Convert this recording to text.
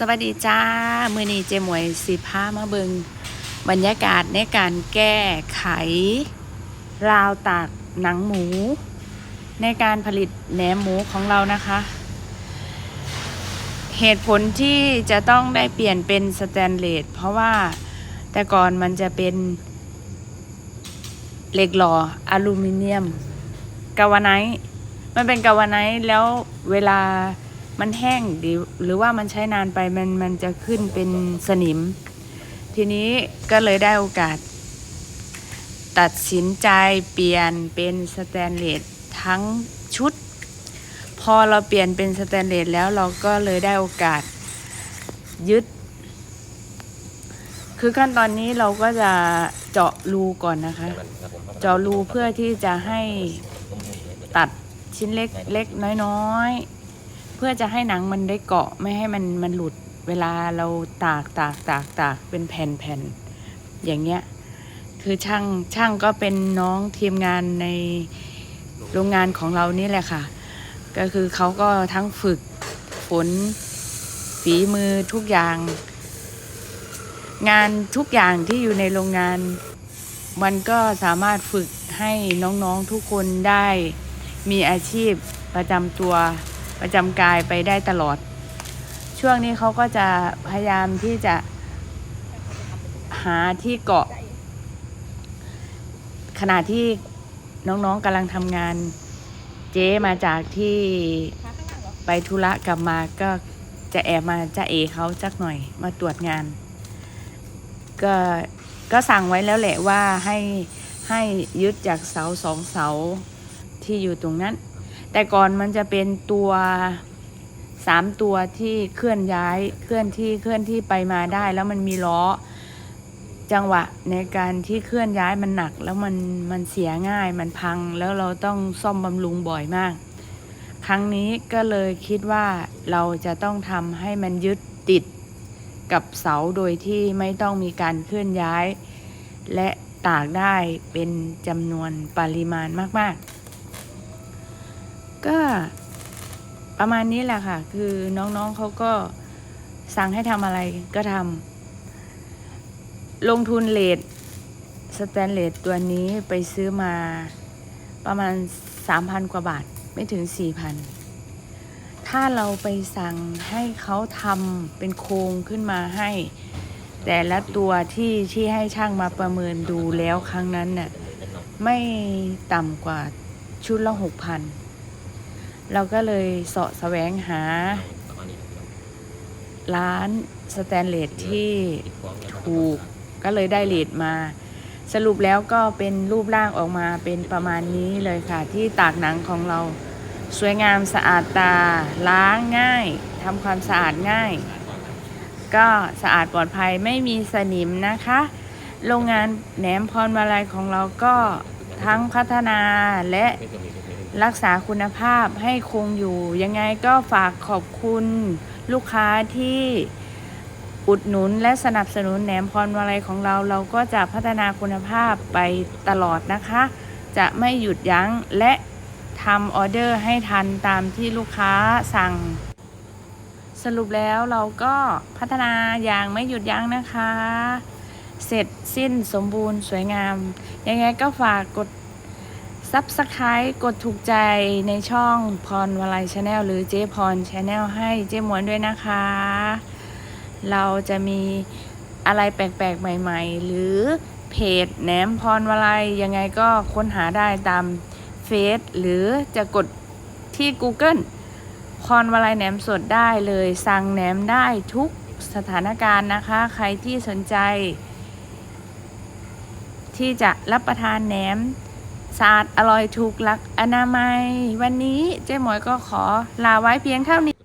สวัสดีจ้า มือนี้เจมวยสิพามาเบิงบรรยากาศในการแก้ไข ราวตากหนังหมู ในการผลิตแหนมหมูของเรานะคะ เหตุผลที่จะต้องได้เปลี่ยนเป็นสแตนเลสเพราะว่าแต่ก่อนมันจะเป็นเหล็กหล่ออลูมิเนียมกาวไนท์มันเป็นกาวไนท์แล้วเวลา มันแห้งหรือหรือว่ามันใช้นานไปมันมันจะขึ้นเป็นสนิม ทีนี้ก็เลยได้โอกาส ตัดสินใจเปลี่ยนเป็นสแตนเลสทั้งชุด พอเราเปลี่ยนเป็นสแตนเลสแล้วเราก็เลยได้โอกาสยึด คือขั้นตอนนี้เราก็จะเจาะรูก่อนนะคะ เจาะรูเพื่อที่จะให้ตัดชิ้นเล็กเล็กน้อยๆ เพื่อจะให้หนังมันได้เกาะไม่ให้มันมันหลุดเวลาเราตากตากตากตากเป็นแผ่นแผ่นอย่างเงี้ยคือช่างช่างก็เป็นน้องทีมงานในโรงงานของเรานี่แหละค่ะ ก็คือเขาก็ทั้งฝึกฝนฝีมือทุกอย่าง งานทุกอย่างที่อยู่ในโรงงาน มันก็สามารถฝึกให้น้องๆทุกคนได้มีอาชีพประจำตัว ประจำกายไปได้ตลอด ช่วงนี้เขาก็จะพยายามที่จะหาที่เกาะ ขณะที่น้องๆกำลังทำงาน เจ๊มาจากที่ไปธุระกลับมาก็จะแอบมาจะเอเขาสักหน่อยมาตรวจงาน ก็ก็สั่งไว้แล้วแหละว่าให้ให้ยึดจากเสาสองเสาที่อยู่ตรงนั้น แต่ก่อนมันจะเป็นตัวสามตัวที่เคลื่อนย้ายเคลื่อนที่เคลื่อนที่ไปมาได้ แล้วมันมีล้อจังหวะในการที่เคลื่อนย้ายมันหนัก แล้วมันมันเสียง่ายมันพังแล้วเราต้องซ่อมบำรุงบ่อยมาก ครั้งนี้ก็เลยคิดว่าเราจะต้องทำให้มันยึดติดกับเสาโดยที่ไม่ต้องมีการเคลื่อนย้าย และตากได้เป็นจำนวนปริมาณมาก ๆ ก็ประมาณนี้แหละค่ะ คือน้องๆเขาก็สั่งให้ทำอะไรก็ทำลงทุนเลทสแตนเลสตัวนี้ไปซื้อมาประมาณ 3,000 กว่าบาทไม่ถึง 4,000 ถ้าเราไปสั่งให้เขาทำเป็นโครงขึ้นมาให้ แต่ละตัวที่ที่ให้ช่างมาประเมินดูแล้วครั้งนั้นน่ะไม่ต่ำกว่าชุดละ 6,000 เราก็เลยเสาะแสวงหาร้านสแตนเลสที่ถูกก็เลยได้เลทมา สรุปแล้วก็เป็นรูปร่างออกมาเป็นประมาณนี้เลยค่ะ ที่ตากหนังของเรา สวยงามสะอาดตา ล้างง่ายทำความสะอาดง่าย ก็สะอาดปลอดภัยไม่มีสนิมนะคะ โรงงานแหนมพรมาลัยของเราก็ทั้งพัฒนาและ รักษาคุณภาพให้คงอยู่ ยังไงก็ฝากขอบคุณลูกค้าที่อุดหนุนและสนับสนุนแหนมพรมาลัยของเราเราก็จะพัฒนาคุณภาพไปตลอดนะคะ จะไม่หยุดยั้งและทำออเดอร์ให้ทันตามที่ลูกค้าสั่ง สรุปแล้วเราก็พัฒนาอย่างไม่หยุดยั้งนะคะ เสร็จสิ้นสมบูรณ์สวยงาม ยังไงก็ฝากกด Subscribe กดถูกใจในช่องพรวลัยชาแนลหรือเจ๊พรชาแนลให้เจ๊มวนด้วยนะคะ เราจะมีอะไรแปลกๆ ใหม่ ๆ หรือเพจแหนมพรวลัยยังไงก็ค้นหาได้ตามเฟซหรือจะกดที่ Google พรวลัยแหนมสดได้เลยสั่งแหนมได้ทุกสถานการณ์นะคะ ใครที่สนใจ ที่จะรับประทานแหนม สะอาดอร่อยถูกหลักอนามัย วันนี้เจ๊หมวยก็ขอลาไว้เพียงเท่านี้